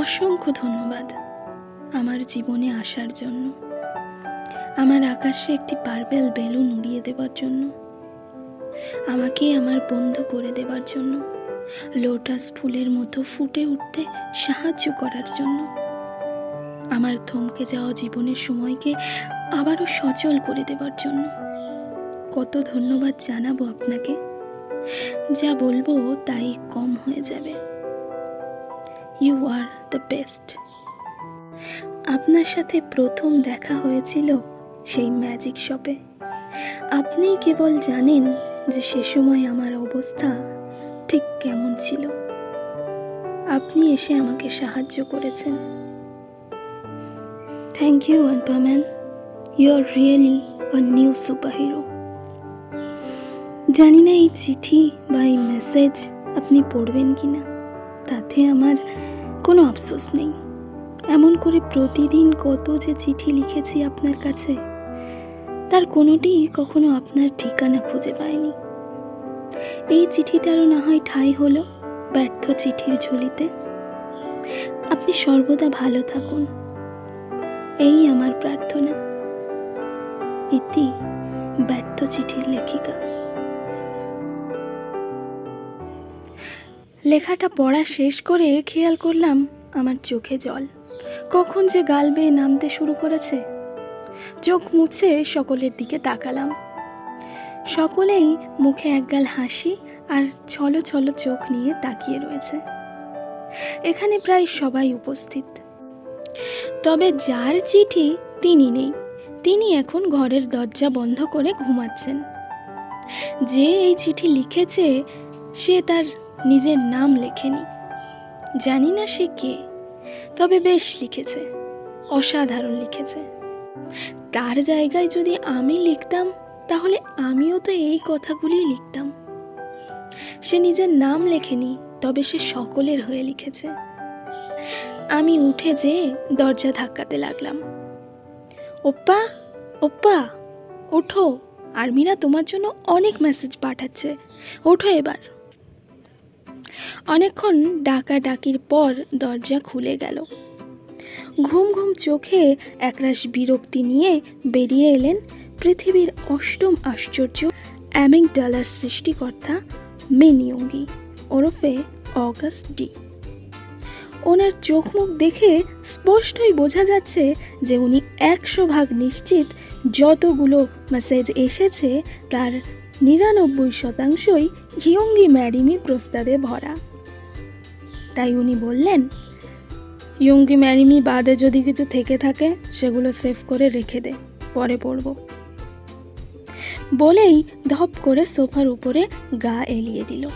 অসংখ্য ধন্যবাদ আমার জীবনে আসার জন্য। আমার আকাশে একটি পার্পেল বেলুন উড়িয়ে দেবার জন্য। আমাকে আমার বন্ধু করে দেবার জন্য। লোটাস ফুলের মতো ফুটে উঠতে সাহায্য করার জন্য। আমার থমকে যাওয়া জীবনের সময়কে আবারও সচল করে দেবার জন্য। কত ধন্যবাদ জানাব আপনাকে। যা বলব তাই কম হয়ে যাবে। ইউ আর দ্য বেস্ট আপনার সাথে প্রথম দেখা হয়েছিল সেই ম্যাজিক শপে আপনিই কেবল জানেন যে সে সময় আমার অবস্থা ঠিক কেমন ছিল। আপনি এসে আমাকে সাহায্য করেছেন। Thank you Anpanman you are really a new super hero জানি না এই চিঠি বা এই মেসেজ আপনি পড়বেন কি না তাতে আমার কোনো আফসোস নেই। এমন করে প্রতিদিন কত যে চিঠি লিখেছি আপনার কাছে, তার কোনোটি কখনো আপনার ঠিকানা খুঁজে পায়নি এই চিঠিটারও না হয় ঠাঁই হলো ব্যর্থ চিঠির ঝুলিতে। আপনি সর্বদা ভালো থাকুন। এই আমার প্রার্থনা। ইতি ব্যর্থ চিঠির লেখিকা। লেখাটা পড়া শেষ করে খেয়াল করলাম আমার চোখে জল। কখন যে গাল বেয়ে নামতে শুরু করেছে। চোখ মুছে সকলের দিকে তাকালাম। সকলেই মুখে একগাল হাসি আর ছলো ছলো চোখ নিয়ে তাকিয়ে রয়েছে। এখানে প্রায় সবাই উপস্থিত। তবে যার চিঠি তিনি নেই। তিনি এখন ঘরের দরজা বন্ধ করে ঘুমাচ্ছেন। যে এই চিঠি লিখেছে, সে তার নিজের নাম লেখেনি। জানি না সে কে, তবে বেশ লিখেছে, অসাধারণ লিখেছে। তার জায়গায় যদি আমি লিখতাম, তাহলে আমিও তো এই কথাগুলিই লিখতাম। সে নিজের নাম লেখেনি, তবে সে সকলের হয়ে লিখেছে। আমি উঠে যেয়ে দরজা ধাক্কাতে লাগলাম। ওপ্পা ওপ্পা, ওঠো। আর্মিরা তোমার জন্য অনেক মেসেজ পাঠাচ্ছে। ওঠো এবার। অনেকক্ষণ ডাকা ডাকির পর দরজা খুলে গেল। ঘুম ঘুম চোখে একরাশ বিরক্তি নিয়ে বেরিয়ে এলেন পৃথিবীর অষ্টম আশ্চর্য অ্যামিং ডালার সৃষ্টিকর্তা মেনিয়ঙ্গি ওরফে অগাস্ট ডি। ওনার চোখ মুখ দেখে স্পষ্টই বোঝা যাচ্ছে যে উনি একশো ভাগ নিশ্চিত যতগুলো মেসেজ এসেছে তার নিরানব্বই শতাংশই ইয়ঙ্গি ম্যারিমি প্রস্তাবে ভরা। তাই উনি বললেন ইয়ঙ্গি ম্যারিমি বাদে যদি কিছু থেকে থাকে, সেগুলো সেভ করে রেখে দে, পরে পড়ব। বলেই ধপ করে সোফার উপরে গা এলিয়ে দিল।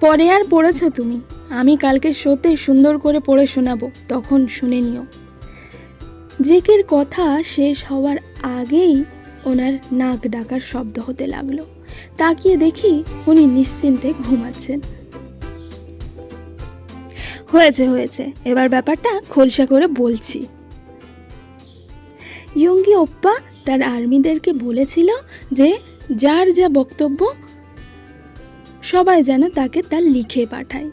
পরে আর পড়েছ তুমি? আমি কালকে শোতে সুন্দর করে পড়ে শোনাবো, তখন শুনে নিও। জেকের কথা শেষ হওয়ার আগেই ওনার নাক ডাকার শব্দ হতে লাগল। তাকিয়ে দেখি উনি নিশ্চিন্তে ঘুমাচ্ছেন। হয়েছে হয়েছে। এবার ব্যাপারটা খোলসা করে বলছি। ইয়ঙ্গি ওপ্পা তার আর্মিদেরকে বলেছিল যে যার যা বক্তব্য সবাই যেন তাকে তা লিখে পাঠায়।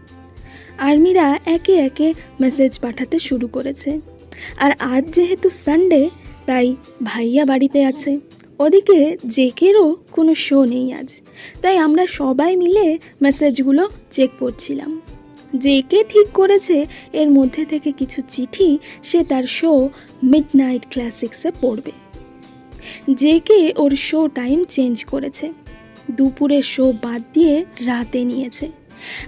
আর্মিরা একে একে মেসেজ পাঠাতে শুরু করেছে। আর আজ যেহেতু সানডে তাই ভাইয়া বাড়িতে আছে। ওদিকে জেকেরও কোনো শো নেই আজ। তাই আমরা সবাই মিলে মেসেজগুলো চেক করছিলাম। জেকে ঠিক করেছে এর মধ্যে থেকে কিছু চিঠি সে তার শো মিড নাইট ক্লাসিক্সে পড়বে। জেকে ওর শো টাইম চেঞ্জ করেছে। দুপুরের শো বাদ দিয়ে রাতে নিয়েছে।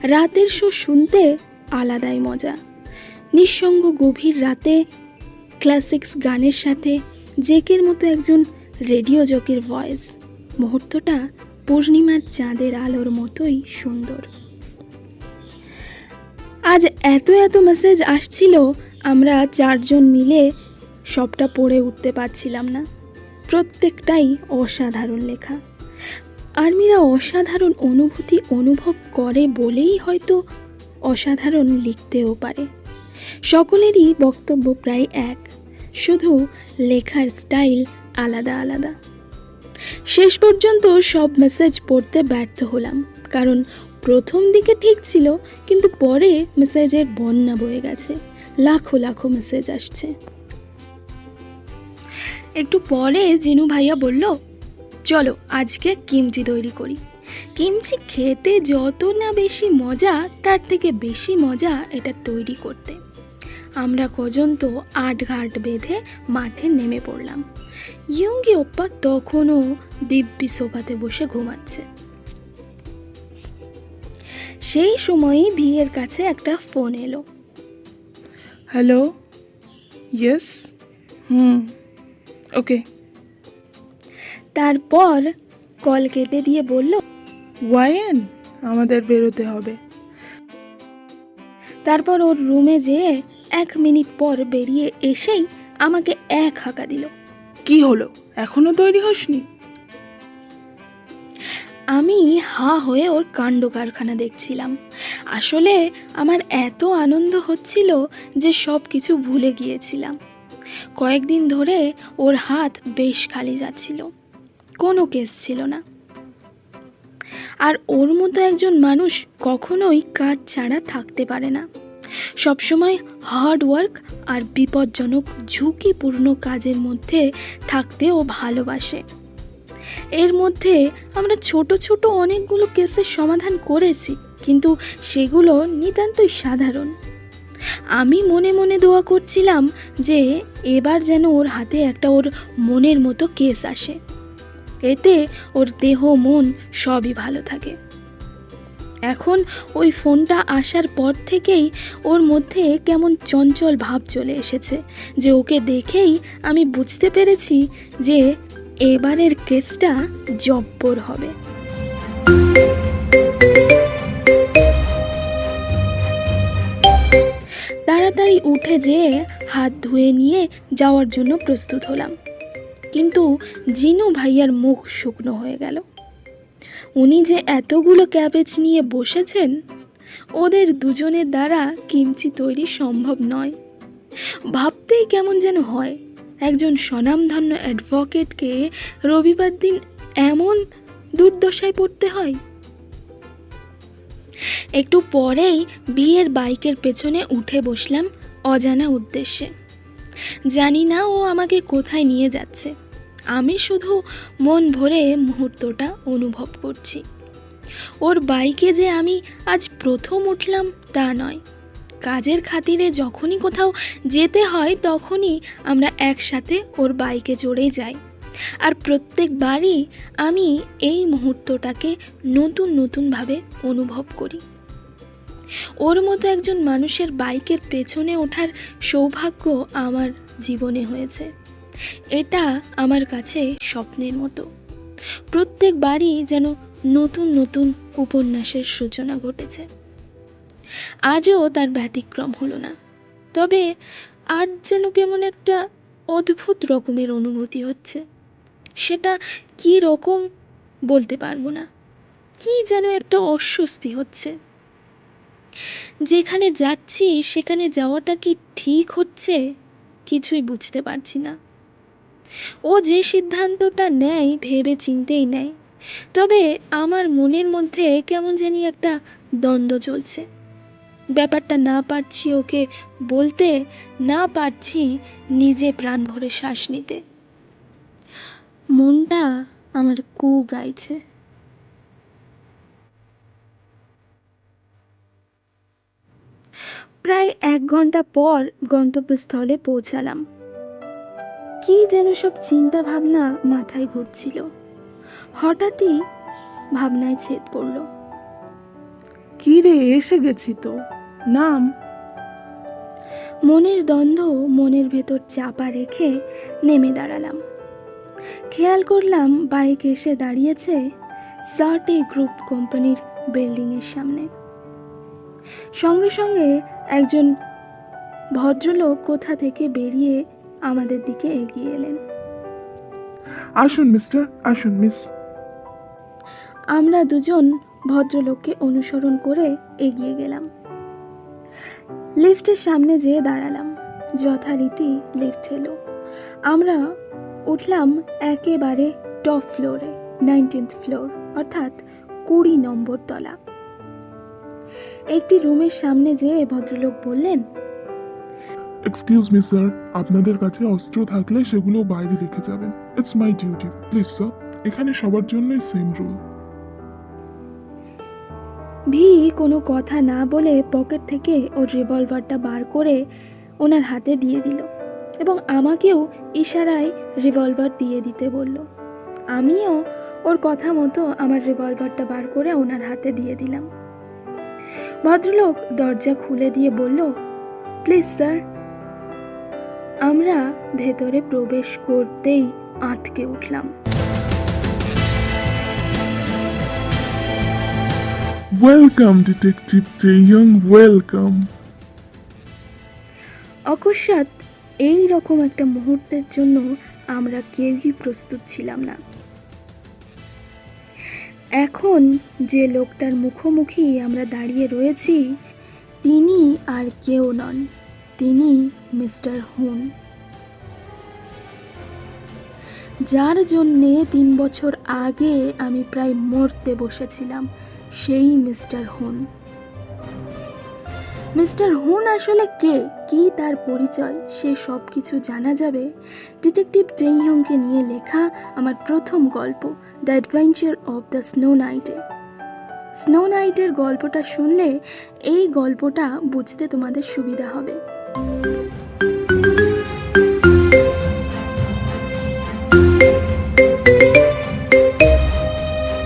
রাতের শো শুনতে আলাদাই মজা। নিঃসঙ্গ গভীর রাতে ক্লাসিক্স গানের সাথে জেকের মতো একজন রেডিও জকের ভয়েস মুহূর্তটা পূর্ণিমার চাঁদের আলোর মতোই সুন্দর। আজ এত এত মেসেজ আসছিল, আমরা চারজন মিলে সবটা পড়ে উঠতে পারছিলাম না। প্রত্যেকটাই অসাধারণ লেখা। আর্মিরা অসাধারণ অনুভূতি অনুভব করে বলেই হয়তো অসাধারণ লিখতেও পারে। সকলেরই বক্তব্য প্রায় এক। শুধু লেখার স্টাইল আলাদা আলাদা। শেষ পর্যন্ত সব মেসেজ পড়তে ব্যর্থ হলাম, কারণ প্রথম দিকে ঠিক ছিল, কিন্তু পরে মেসেজের বন্যা বয়ে গেছে, লাখো লাখো মেসেজ আসছে। একটু পরে জিনু ভাইয়া বলল, চলো, আজকে কিমচি তৈরি করি। কিমচি খেতে যত না বেশি মজা, তার থেকে বেশি মজা এটা তৈরি করতে। আমরা কজন তো আট ঘাট বেঁধে মাঠে নেমে পড়লাম। ইয়ঙ্গি ওপ্পা তখনও দিব্যি সোফাতে বসে ঘুমাচ্ছে। সেই সময়ই বিয়ের কাছে একটা ফোন এলো। হ্যালো? ইয়েস? হুম। ওকে। তারপর কল কেটে দিয়ে বলল ওয়াইন আমাদের বেরোতে হবে। তারপর ওর রুমে যেয়ে এক মিনিট পর বেরিয়ে এসেই আমাকে এক হাঁকা দিল। কি হলো? এখনও তৈরি হসনি? আমি হা হয়ে ওর কাণ্ড কারখানা দেখছিলাম। আসলে আমার এত আনন্দ হচ্ছিল যে সব কিছু ভুলে গিয়েছিলাম। কয়েকদিন ধরে ওর হাত বেশ খালি যাচ্ছিল। কোনো কেস ছিল না। আর ওর মতো একজন মানুষ কখনোই কাজ ছাড়া থাকতে পারে না। সবসময় হার্ড ওয়ার্ক আর বিপজ্জনক ঝুঁকিপূর্ণ কাজের মধ্যে থাকতে ও ভালোবাসে। এর মধ্যে আমরা ছোট ছোট অনেকগুলো কেসের সমাধান করেছি, কিন্তু সেগুলো নিতান্তই সাধারণ। আমি মনে মনে দোয়া করছিলাম যে এবার যেন ওর হাতে একটা ওর মনের মতো কেস আসে। এতে ওর দেহ, মন সবই ভালো থাকে। এখন ওই ফোনটা আসার পর থেকেই ওর মধ্যে কেমন চঞ্চল ভাব চলে এসেছে যে ওকে দেখেই আমি বুঝতে পেরেছি যে এবারের কেসটা জব্বর হবে। তাড়াতাড়ি উঠে যেয়ে হাত ধুয়ে নিয়ে যাওয়ার জন্য প্রস্তুত হলাম। কিন্তু জিনু ভাইয়ার মুখ শুকনো হয়ে গেল। উনি যে এতগুলো ক্যাবেজ নিয়ে বসেছেন, ওদের দুজনের দ্বারা কিমচি তৈরি সম্ভব নয়। ভাবতেই কেমন যেন হয়, একজন স্বনামধন্য অ্যাডভোকেটকে রবিবার দিন এমন দুর্দশায় পড়তে হয়। একটু পরেই বিয়ের বাইকের পেছনে উঠে বসলাম অজানা উদ্দেশ্যে। জানি না ও আমাকে কোথায় নিয়ে যাচ্ছে। আমি শুধু মন ভরে মুহূর্তটা অনুভব করছি। ওর বাইকে যে আমি আজ প্রথম উঠলাম তা নয়। কাজের খাতিরে যখনই কোথাও যেতে হয় তখনই আমরা একসাথে ওর বাইকে চড়ে যাই। আর প্রত্যেকবারই আমি এই মুহূর্তটাকে নতুন নতুনভাবে অনুভব করি। ওর মতো একজন মানুষের বাইকের পেছনে ওঠার সৌভাগ্য আমার জীবনে হয়েছে। এটা আমার কাছে স্বপ্নের মতো। প্রত্যেকবারই যেন নতুন নতুন উপন্যাসের সূচনা ঘটেছে। আজও তার ব্যতিক্রম হলো না। তবে আজ যেন কেমন একটা অদ্ভুত রকমের অনুভূতি হচ্ছে। সেটা কি রকম বলতে পারব না। কি যেন একটা অস্বস্তি হচ্ছে। যেখানে যাচ্ছি, সেখানে যাওয়াটা কি ঠিক হচ্ছে? কিছুই বুঝতে পারছি না। ও যে সিদ্ধান্তটা নেয় ভেবে চিন্তেই নেয়। তবে আমার মনের মধ্যে কেমন জানি একটা দ্বন্দ্ব চলছে। ব্যাপারটা না পারছি ওকে বলতে, না পারছি নিজে প্রাণ ভরে শ্বাস নিতে। মনটা আমার কু গাইছে। প্রায় এক ঘণ্টা পর গন্তব্যস্থলে পৌঁছালাম। কি যেন সব চিন্তা ভাবনা মাথায় ঘুরছিল। হঠাৎই ভাবনায় ছেদ পড়ল। কি রে এসে গেছি তো। নাম? মনের দ্বন্দ্ব মনের ভেতর চাপা রেখে নেমে দাঁড়ালাম। খেয়াল করলাম বাইক এসে দাঁড়িয়েছে সার্টে গ্রুপ কোম্পানির বিল্ডিংয়ের সামনে। সঙ্গে সঙ্গে একজন ভদ্রলোক কোথা থেকে বেরিয়ে আমাদের দিকে এগিয়ে এলেন। আসুন মিস্টার আসুন মিস। আমরা দুজন ভদ্রলোককে অনুসরণ করে এগিয়ে গেলাম। লিফটের সামনে যেয়ে দাঁড়ালাম। যথারীতি লিফট এলো। আমরা উঠলাম একেবারে টপ ফ্লোরে নাইনটিন্থ ফ্লোর অর্থাৎ কুড়ি নম্বর তলা। একটি রুমের সামনে যেয়ে ভদ্রলোক বললেন এক্সকিউজ মি স্যার আপনাদের কাছে অস্ত্র থাকলে সেগুলো বাইরে রেখে যাবেন। It's my duty please sir এখানে সবার জন্যই সেম রুল ভি কোনো কথা না বলে পকেট থেকে ওর রিভলভারটা বার করে ওনার হাতে দিয়ে দিল এবং আমাকেও ইশারায় রিভলভার দিয়ে দিতে বলল। আমিও ওর কথা মতো আমার রিভলভারটা বার করে ওনার হাতে দিয়ে দিলাম। ভদ্রলোক দরজা খুলে দিয়ে বলল প্লিজ স্যার আমরা ভেতরে প্রবেশ করতেই আঁতকে উঠলাম। ওয়েলকাম ডিটেকটিভ টেইয়ং ওয়েলকাম অকস্মাৎ এই রকম একটা মুহূর্তের জন্য আমরা কেউই প্রস্তুত ছিলাম না। এখন যে লোকটার মুখোমুখি আমরা দাঁড়িয়ে রয়েছি তিনি আর কেউ নন। তিনি মিস্টার হুন। যার জন্যে তিন বছর আগে আমি প্রায় মরতে বসেছিলাম, সেই মিস্টার হুন। মিস্টার হুন আসলে কে? কি তার পরিচয়? সে সব কিছু জানা যাবে? ডিটেকটিভ জেইহংকে নিয়ে লেখা আমার প্রথম গল্প, the adventure of the snow নাইটে। স্নো নাইটের গল্পটা শুনলে এই গল্পটা বুঝতে তোমাদের সুবিধা হবে। Thank you